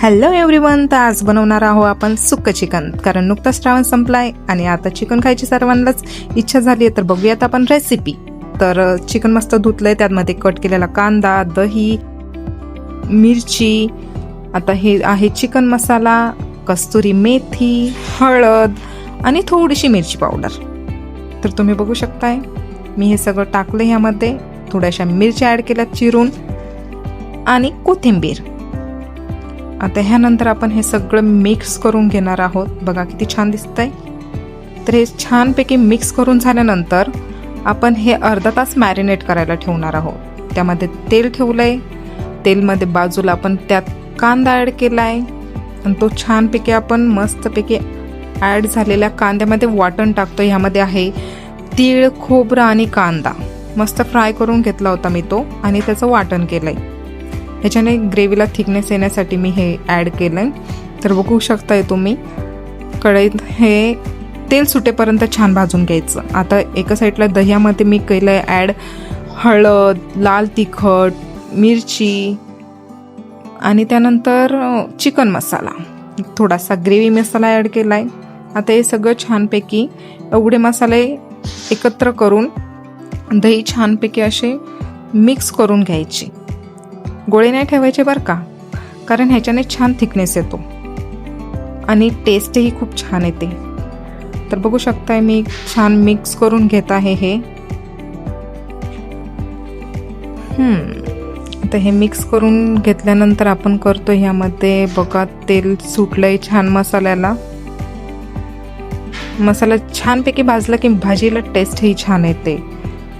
Hello everyone तर आज बनवणार आहोत आपण सुक्क चिकन. कारण नुकताच श्रावण संपलाय आणि आता चिकन खायची सर्वांनाच इच्छा झाली आहे तर बघूयात आपण रेसिपी तर चिकन मस्त धुतलंय त्यामध्ये कट केलेला कांदा दही मिरची आता हे आहे चिकन मसाला कस्तुरी मेथी हळद आणि थोडीशी मिरची पावडर. तर तुम्ही बघू शकताय मी हे सगळं टाकलं ह्यामध्ये. थोड्याशा मिरच्या ॲड केल्यात चिरून आणि कोथिंबीर. आता ह्यानंतर आपण हे सगळं मिक्स करून घेणार आहोत. बघा किती छान दिसतंय. तर हे छानपैकी मिक्स करून झाल्यानंतर आपण हे अर्धा तास मॅरिनेट करायला ठेवणार आहोत. त्यामध्ये तेल ठेवलं आहे तेलमध्ये बाजूला आपण त्यात कांदा ॲड केला आहे आणि तो छानपैकी आपण मस्तपैकी ॲड झालेल्या कांद्यामध्ये वाटण टाकतो ह्यामध्ये आहे तीळ खोबरं आणि कांदा. मस्त फ्राय करून घेतला होता मी तो. आणि त्याचं वाटण केलं आहे ह्याच्याने ग्रेव्हीला थिकनेस येण्यासाठी मी हे ॲड केलं आहे तर बघू शकताय तुम्ही कढईत हे तेल सुटेपर्यंत छान भाजून घ्यायचं. आता एका साईडला दह्यामध्ये मी केलं आहे ॲड हळद लाल तिखट मिरची आणि त्यानंतर चिकन मसाला. थोडासा ग्रेव्ही मसाला ॲड केला आहे आता हे सगळं छानपैकी एवढे मसाले एकत्र करून दही छानपैकी असे मिक्स करून घ्यायचे. गोळे नाही ठेवायचे बरं का? कारण ह्याच्याने छान थिकनेस येतो. आणि टेस्टही खूप छान येते. तर बघू शकताय मी छान मिक्स करून घेत आहे हे. तर आता हे मिक्स करून घेतल्यानंतर आपण करतो ह्यामध्ये बघा तेल सुटलंय छान मसाल्याला. मसाला छानपैकी भाजला की भाजीला टेस्टही छान येते.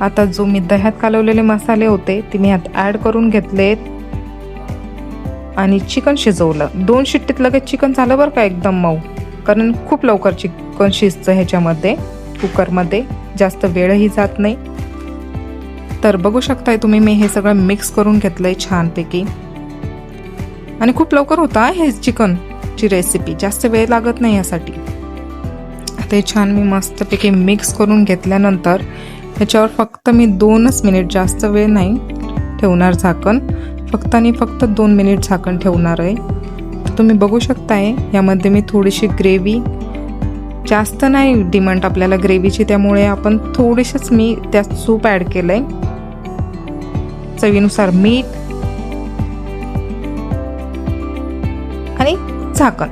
आता जो मी दह्यात कालवलेले मसाले होते ते मी ह्यात ॲड करून घेतलेत. आणि चिकन शिजवलं. दोन शिट्टीत लगेच चिकन झालं बरं का एकदम मऊ. कारण खूप लवकर चिकन शिजतं ह्याच्यामध्ये कुकरमध्ये. जास्त वेळही जात नाही. तर बघू शकताय तुम्ही मी हे सगळं मिक्स करून घेतलंय छानपैकी. आणि खूप लवकर होता हे चिकनची रेसिपी जास्त वेळ लागत नाही यासाठी. ते छान मी मस्तपैकी मिक्स करून घेतल्यानंतर ह्याच्यावर फक्त मी दोनच मिनिट जास्त वेळ नाही ठेवणार झाकण. फक्त आणि फक्त दोन मिनिट झाकण ठेवणार आहे. तर तुम्ही बघू शकताय यामध्ये मी थोडीशी ग्रेव्ही जास्त नाही डिमांड आपल्याला ग्रेव्हीची त्यामुळे आपण थोडीशीच मी त्यात सूप ॲड केलं आहे चवीनुसार मीठ आणि झाकण.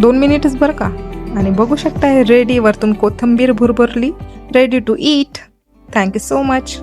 दोन मिनिटच बरं का? आणि बघू शकताय रेडी वरतून कोथंबीर भुरभुरली ready to eat thank you so much